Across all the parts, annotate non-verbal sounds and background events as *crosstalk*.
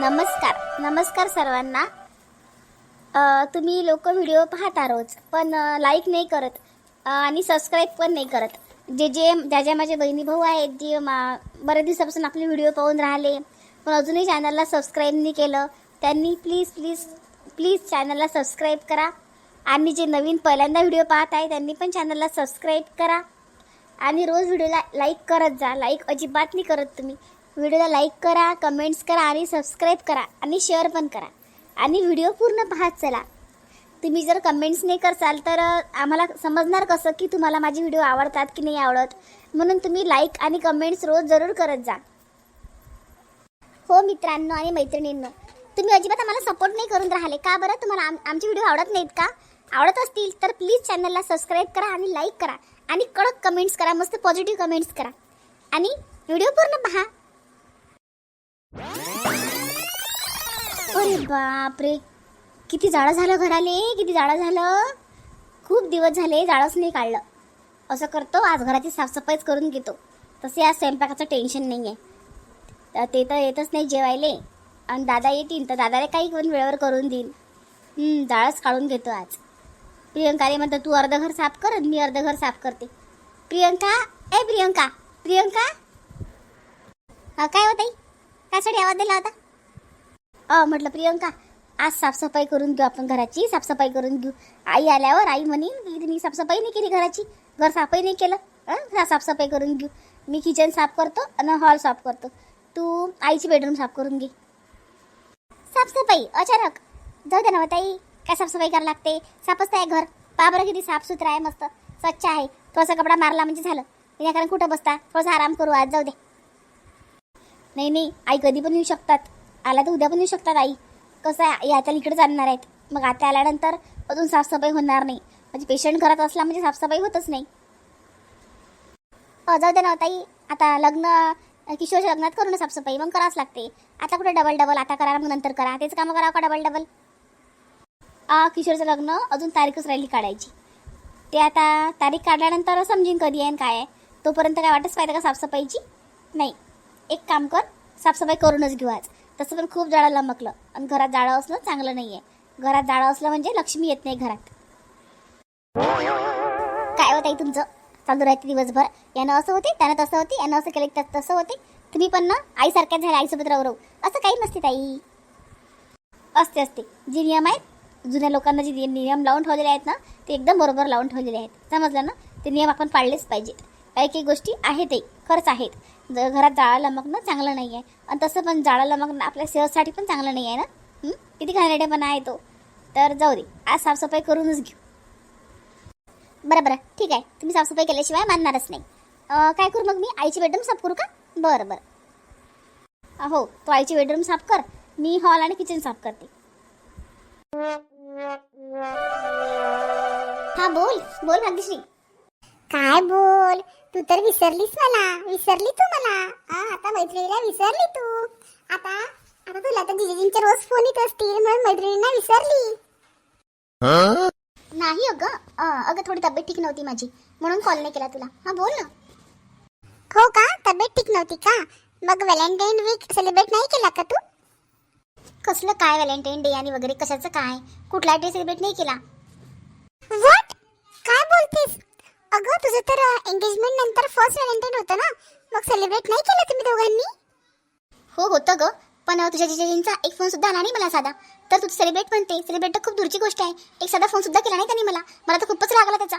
नमस्कार. नमस्कार सर्वांना. तुम्ही लोक व्हिडिओ पाहता रोज पण लाईक नाही करत आणि सबस्क्राईब पण नाही करत. जे जे ज्या ज्या माझे बहिणी भाऊ आहेत जे मा बऱ्याच दिवसापासून आपले व्हिडिओ पाहून राहिले पण अजूनही चॅनलला सबस्क्राईब नाही केलं त्यांनी प्लीज प्लीज प्लीज चॅनलला सबस्क्राईब करा. आणि जे नवीन पहिल्यांदा व्हिडिओ पाहत आहे त्यांनी पण चॅनलला सबस्क्राईब करा. आणि रोज व्हिडिओला लाईक करत जा. लाईक अजिबात नाही करत तुम्ही. व्हिडिओला लाईक करा कमेंट्स करा आणि सबस्क्राईब करा आणि शेअर पण करा. आणि व्हिडिओ पूर्ण पाहत चला. तुम्ही जर कमेंट्स नाही करसाल तर आम्हाला समजणार कसं की तुम्हाला माझे व्हिडिओ आवडतात की नाही आवडत. म्हणून तुम्ही लाईक आणि कमेंट्स रोज जरूर करत जा. हो मित्रांनो आणि मैत्रिणींनो तुम्ही अजिबात आम्हाला सपोर्ट नाही करून राहिले. का बरं? तुम्हाला आम आमचे व्हिडिओ आवडत नाहीत का? आवडत असतील तर प्लीज चॅनलला सबस्क्राईब करा आणि लाईक करा. आणि कडक कमेंट्स करा मस्त पॉझिटिव्ह कमेंट्स करा. आणि व्हिडिओ पूर्ण पहा. अरे बापरे. किती जाळं झालं घराले किती जाळं झालं. खूप दिवस झाले जाळंच नाही काढलं. असं करतो आज घराची साफसफाईच करून घेतो. तसे आज स्वयंपाकाचं टेन्शन नाही आहे तर ते तर येतच नाही जेवायले. आणि दादा येतील तर दादाला काही पण वेळेवर करून देईन जाळंच जाळच काढून घेतो आज. प्रियंकाने म्हणतं तू अर्ध घर साफ कर मी अर्ध घर साफ करते. प्रियंका ए प्रियंका प्रियंका. काय होत आई कासाठी आवाज दिला होता. अ म्हटलं प्रियंका आज साफसफाई करून घेऊ आपण घराची साफसफाई करून घेऊ आई आल्यावर आई म्हणेन की तिने साफसफाई नाही केली घराची. घर साफही नाही केलं. हं? साफसफाई करून घेऊ मी किचन साफ करतो आणि हॉल साफ करतो. तू आईची बेडरूम साफ करून घे. साफसफाई अचानक. जाऊ दे ना ताई काय साफसफाई करायला लागते? साफच आहे घर. पहा बरं किती साफसुथरं आहे मस्त. स्वच्छ आहे. थोडासा कपडा मारला म्हणजे झालं. विनाकारण कुठं बसता? थोडासा आराम करू आज. जाऊ दे. नाही नाही. आई कधी पण येऊ शकतात. आला तर उद्या पण येऊ शकतात आई कसं आहे आई आता इकडे जाणार आहेत. मग आता आल्यानंतर अजून साफसफाई होणार नाही. म्हणजे पेशंट घरात असला म्हणजे साफसफाई होतच नाही. जाऊ दे ना हो ताई. आता लग्न किशोरच्या लग्नात करू ना साफसफाई. मग करावंच लागते. आता कुठे डबल डबल आता करा मग नंतर करा. तेच कामं करावं का डबल डबल आ किशोरचं लग्न अजून तारीखच राहिली काढायची. ते आता तारीख काढल्यानंतर समजीन कधी आहे आणि काय आहे. तोपर्यंत काय वाटच पाहिजे का साफसफाईची? नाही. एक काम कर साफसफाई करूनच घेऊ आज. तसं पण खूप जाळं लमकलं. आणि घरात जाळं असलं चांगलं नाही आहे घरात जाळं असलं म्हणजे लक्ष्मी येत नाही घरात. काय होत आहे तुमचं? चालू राहते दिवसभर. यानं असं होते त्यानं तसं होते यानं असं केलं की त्यात तसं होते. तुम्ही पण ना आईसारख्या झाल्या आईसोबत राहू राहू. असं काही नसते ताई. असते असते. जे नियम आहेत जुन्या लोकांना जे नियम लावून ठेवलेले आहेत ना ते एकदम बरोबर लावून ठेवलेले आहेत. समजलं ना? ते नियम आपण पाळलेच पाहिजेत. काही काही गोष्टी आहेतही खरंच आहेत. जर घरात जाळं लमकणं चांगलं नाही आहे आणि तसं पण जाळं लमकणं आपल्या सेहतसाठी पण चांगलं नाही आहे ना किती घाणेरडेपणा आहे तो. तर जाऊ दे आज साफसफाई करूनच घेऊ. बरं बरं ठीक आहे. तुम्ही साफसफाई केल्याशिवाय मानणारच नाही. काय करू मग मी? आईची बेडरूम साफ करू का? बरं बरं. हो तू आईची बेडरूम साफ कर. मी हॉल आणि किचन साफ करते. हा बोल. बोल भाग्यश्री. काय बोल? तू तर विसरलीस मला. विसरली तू हा, आता मैत्रिणीला विसरली तू. आता आता तुला तर जिजेजींचे रोज फोन येत असतील म्हणून मैत्रिणींना विसरली. नाही अगं अं, अगं थोडी तब्येत ठीक नव्हती माझी म्हणून कॉल नाही केला तुला. हा बोल ना. हो का? तब्येत ठीक नव्हती का? मग व्हॅलेंटाईन वीक सेलिब्रेट नाही केला का तू? कसलं काय व्हॅलेंटाईन डे आणि वगैरे कशाचं काय? कुठला डे सेलिब्रेट नाही केला? व्हॉट काय बोलतेस? अगं तुझं तर एंगेजमेंट नंतर फर्स्ट व्हॅलेंटाईन होतं ना? मग सेलिब्रेट नाही केलं तुम्ही दोघांनी? हो होतं ग. पण तुझ्या जिजाजींचा एक फोन सुद्धा आला नाही मला साधा. तर तू सेलिब्रेट म्हणते. सेलिब्रेट तर खूप दूरची गोष्ट आहे. एक साधा फोन सुद्धा केला नाही त्यांनी मला. मला तर खूपच राग आला त्याचा.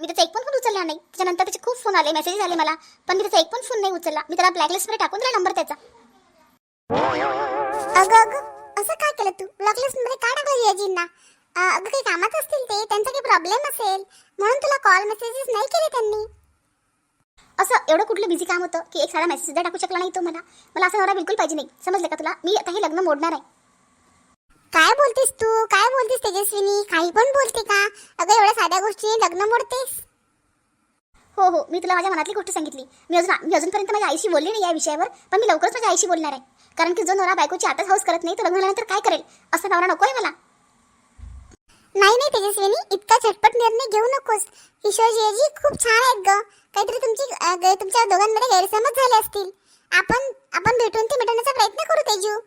मी त्याचा एक पण फोन उचलला नाही. त्याच्यानंतर त्याचे खूप फोन आले मेसेज आले मला. पण मी त्याचा एक पण फोन नाही उचलला. मी त्याला ब्लॅकलिस्टमध्ये टाकून दिला नंबर त्याचा. अगं अगं असं काय केलं तू? ब्लॉकलिस्टमध्ये का टाकलं जिजाजींना? अगं काही कामात असतील ते? त्यांचा काही प्रॉब्लेम असेल? म्हणून तुला कॉल मेसेजेस नाही केले त्यांनी? असं एवढं कुठलं बिझी काम होतं की एक साधा मेसेज सुद्धा टाकू शकला नाही तो मला? मला असं नवरा बिलकुल पाहिजे नाही. समजलं का तुला? मी आता हे लग्न मोडणार आहे. काय बोलतेस तू? काय बोलतेस तेजस्विनी? काही पण बोलते का? अगं एवढ्या साध्या गोष्टी लग्न मोडतेस. हो हो मी तुला माझ्या मनातली गोष्ट सांगितली. मी अजून मी अजूनपर्यंत माझ्या आईशी बोलले नाही या विषयावर पण मी लवकरच माझ्या आईशी बोलणार आहे. कारण की जो नवरा बायकोची आताच हाऊस करत नाही तर लग्न झाल्यानंतर काय करेल? असा नवरा नको आहे मला. नाही नाही तेजस्विनी इतका झटपट निर्णय घेऊ नकोस. किशोरजीजी खूप छान आहेत ग. काहीतरी तुमची तुमच्या दोघांमध्ये गैरसमज झाले असतील. आपण आपण भेटून ते मिटवण्याचा प्रयत्न करू तेजू.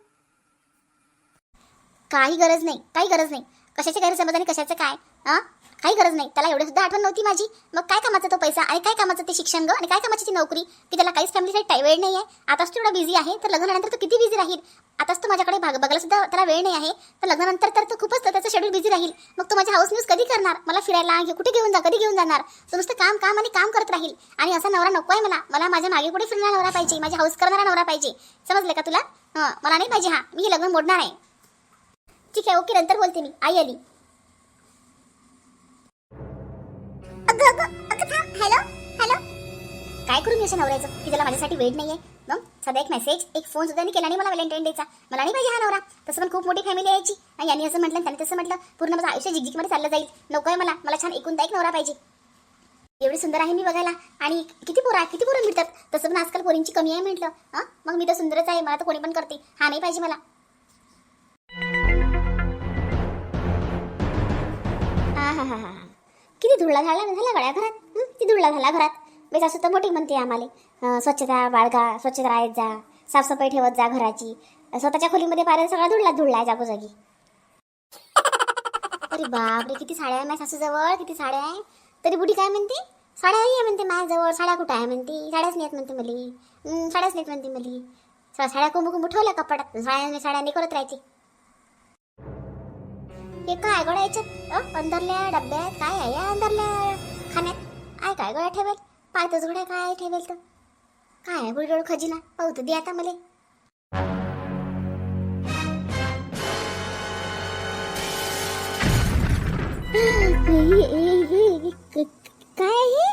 काही गरज नाही काही गरज नाही. कशाचे गैरसमज आणि कशाचं काय? हां काही गरज नाही. त्याला एवढी सुद्धा आठवण नव्हती माझी. मग काय कामाचा तो पैसा आणि काय कामाचं ते शिक्षण ग? आणि काय कामाची ती नोकरी? की त्याला काहीच फॅमिलीसाठी वेळ नाही आहे आताच तो एवढा बिझी आहे तर लग्नानंतर तो किती बिझी राहील? आताच तो माझ्याकडे भाग बघायला सुद्धा त्याला वेळ नाही आहे. तर लग्नानंतर तर तो खूपच त्याचं शेड्यूल बिझी राहील. मग तो माझ्या हाऊस न्यूज कधी करणार? मला फिरायला हे कुठे घेऊन जा कधी घेऊन जाणार? तो नुसतं काम काम आणि काम करत राहील. आणि असा नवरा नको आहे मला. मला माझ्या मागे पुढे फिरणारा नवरा पाहिजे माझ्या हाऊस करणारा नवरा पाहिजे. समजलं का तुला? हां मला नाही पाहिजे हा. मी हे लग्न मोडणार आहे. ठीक आहे ओके नंतर बोलते मी. आई आली. अगं अगं अगं थांब. हॅलो हॅलो काय करू मी अशा नवऱ्याचं? की त्याला माझ्यासाठी वेट नाहीये. मग? साधा एक मेसेज एक फोन सुद्धा केला नाही मला व्हॅलेंटाईन डेचा मला नाही पाहिजे हा नवरा. तसं पण खूप मोठी फॅमिली यायची आणि यांनी असं म्हटलं त्यांनी त्याने तसं म्हटलं पूर्ण माझं आयुष्य जिगजिकमध्ये चाललं जाईल. नको आहे मला. मला छान एकूण एक नवरा पाहिजे. एवढी सुंदर आहे मी बघायला. आणि किती पोरं किती पोरं मिळतात? तसं पण आजकाल पोरींची कमी आहे म्हटलं. हां? मग मी तर सुंदरच आहे. मला तर कोणी पण करते. हा नाही पाहिजे मला. हा हा हा हा किती धुळला झाला झाला गड्या घरात. किती धुळला झाला घरात. मी सासू तर मोठी म्हणते आम्हाला. स्वच्छता बाळगा स्वच्छता राहत जा साफसफाई ठेवत जा घराची. स्वतःच्या खोलीमध्ये पाहिलं सगळा धुळला धुळला आहे जागोजागी. अरे बापरे किती साड्या आहे माझ्या सासूजवळ किती साड्या आहे. तरी बुढी काय म्हणते? साड्या आहे म्हणते माझ्याजवळ साड्या कुठं आहे म्हणते? साड्याच नाहीत म्हणते मली. साड्याच नाहीत म्हणते मली. साड्या कुंभू कुंभू ठेवल्या कपाटात. साड्या साड्याने करत राहायचे. हे काय गड्या याच्यात अंदरल्या डब्यात काय आहे या अंदरल्या खाण्यात आहे काय गड्या ठेवेल पायतच गड्या काय ठेवेल तर काय आहे बुडगड खजिना पाहू तर दे आता मला काय आहे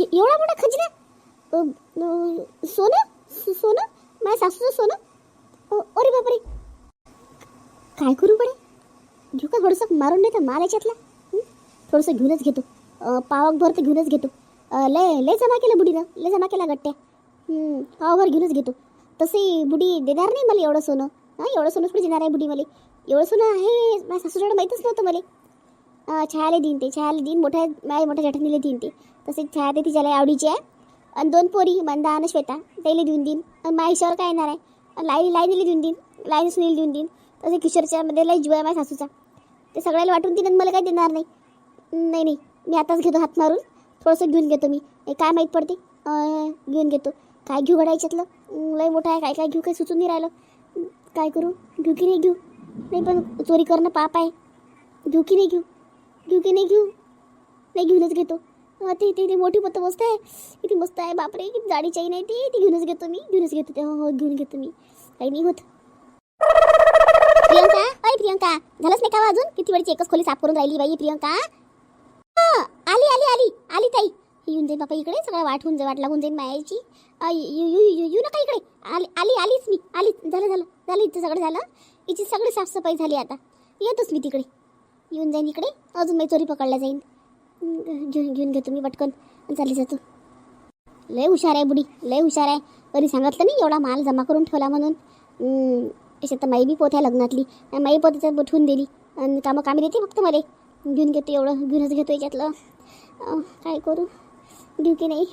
एवढा मोठा खजिना सोनं सोनं माझ्या सासूचं सोनं अरे बापरे काय करू बडे घेऊ का थोडंसं मारून नाही तर माल याच्यातला थोडंसं घेऊनच घेतो. पावाकभर तर घेऊनच घेतो. लय लय जमा केलं बुडीनं लय जमा केला गट्ट्या. पावाभर पावभर घेऊनच घेतो. तसे बुडी देणार नाही मला एवढं सोनं. हां एवढं सोनं थोडी देणार आहे बुडी मला? एवढं सोनं आहे माझ्या सासूकडे माहीतच नव्हतं मला. अं, छायाला देईन ते छायाला देईन मोठ्या माझ्या मोठ्या जठणीला देईन ते. तसेच छाया ते तिच्याला आवडीची आहे. आणि दोन पोरी मंदा आणि श्वेता त्याला देऊन देईन. आणि माझ्या हिशावर काय येणार आहे? लाई लाईनीला देऊन देईन लाईन सुनील देऊन देईन. तसे किशोरच्या मध्ये लई जीव आहे माझ्या सासूचा. ते सगळ्याला वाटून देईन मला काय देणार नाही. नाही नाही. मी आताच घेतो हात मारून. थोडंसं घेऊन घेतो मी. काय माहीत पडते? घेऊन घेतो. काय घेऊ घडायच्यातलं याच्यातलं? लय मोठं आहे. काय काय घेऊ काही सुचून नाही राहिलं. काय करू? घेऊ की नाही घेऊ? नाही पण चोरी करणं पाप आहे. घेऊ की नाही घेऊ? घेऊ की नाही घेऊ? नाही घेऊनच घेतो. ते ते मोठी पत्त मस्त आहे. किती मस्त आहे. बापरे किती जाडी चाई नाही ती. ती घेऊनच घेतो मी. घेऊनच घेतो ते. हो हो घेऊन घेतो मी. काही नाही होत. प्रियंका? अय प्रियंका. झालंच नाही का हो अजून? किती वेळची एकच खोली साफ करून राहिली बाई प्रियंका? हो, आली आली आली. आली ताई. येऊन जाईन बापा इकडे सगळं वाट होऊन जाईल वाट लागून जाईन मायाची. अ, येऊ येऊ नका इकडे. आली आली आलीच मी. आली झालं झालं. झालं इथं सगळं झालं. हिची सगळी साफसफाई झाली आता. येतोच मी तिकडे. येऊन जाईन इकडे. अजून मी चोरी पकडला जाईन. घेऊन घेऊन घेतो मी पटकन. चालली जातो. लय हुशार आहे बुडी. लय हुशार आहे. कधी सांगितलं नाही एवढा माल जमा करून ठेवला म्हणून. हं, तर माई बी पोत आहे लग्नातली माई पोत बठवून दिली. आणि कामं कामी देते फक्त मला. घेऊन घेतो एवढं घेऊनच घेतो याच्यातलं. काय करू? घेऊ की नाही?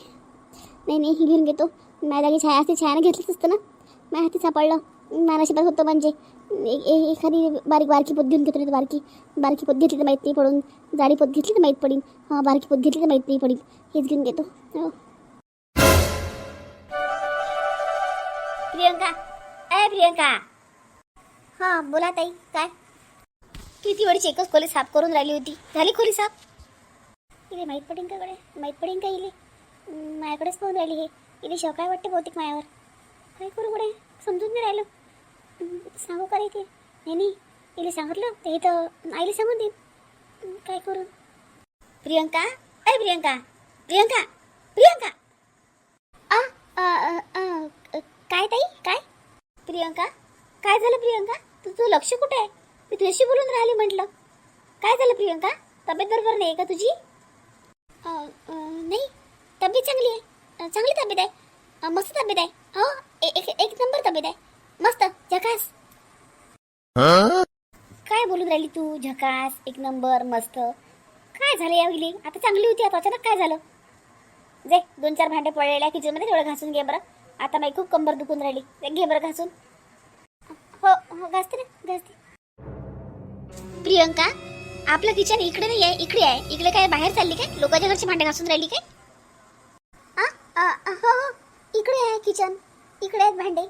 नाही नाही घेऊन घेतो. माझ्या जागी छाया असते छायानं घेतलंच असतं ना. माझ्या हाती सापडलं. माझ्या नशिबात होतं म्हणजे. ए- ए- एखादी बारीक बारकी पोत घेऊन घेतो नाही तर बारकी बारकी पोत घेतली तर माहीत नाही पडून. जाडी पोत घेतली तर माहीत पडेल हां बारकी पोत घेतली तर माहीत नाही पडेल हेच घेऊन घेतो. हो. प्रियंका. ए प्रियंका. हां बोला ताई काय? किती वेळची एकच खोली साफ करून राहिली होती. झाली खोली साफ? इले माहीत पडेन का कडे माहीत पडेन का इले? माझ्याकडेच पाहून राहिली हे. इले शकाय काय वाटते बहुतेक मायावर काय करू कडे समजून नाही राहिलं. सांगू का रे ते? नाही नाही. इले सांगितलं ते तर आईले सांगून देईन. काय करू? प्रियंका? अय प्रियंका! प्रियंका! प्रियंका! आ अ, अ, अ, अ, काय ताई? काय? प्रियंका? काय झालं प्रियंका? तुझं लक्ष कुठे आहे? मी तुझ्याशी बोलून राहिली म्हटलं. काय झालं प्रियंका? तब्येत बरोबर नाही आहे का तुझी? नाही. तब्येत चांगली आहे. चांगली तब्येत आहे. मस्त तब्येत आहे. हो एक एक नंबर तब्येत आहे. मस्त झकास. काय बोलून राहिली तू? झकास एक नंबर मस्त. काय झालं या विली? आता चांगली होती आता अचानक काय झालं? जे दोन चार भांडे पडलेल्या किचनमध्ये तेवढं घासून घे बरं. आता माझी खूप कंबर दुखून राहिली. घे बरं घासून. हो घासते ना घासते प्रियंका आपलं किचन इकडे नाही आहे इकडे आहे. इकडे काय बाहेर चालली काय? लोकांच्या घरची भांडे घासून राहिली काय? हो हो. इकडे आहे किचन इकडे आहेत भांडे.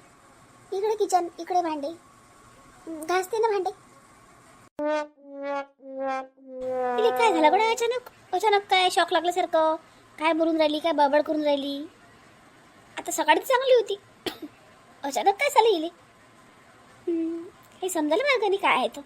इकडे किचन इकडे भांडे. घासते ना भांडे. काय झालं? गड्या अचानक अचानक काय शॉक लागल्यासारखं? काय बोलून राहिली? काय बडबड करून राहिली? आता सकाळी तर चांगली होती. *coughs* अचानक काय चालली इले? हे समजलं मला कधी काय आहे तर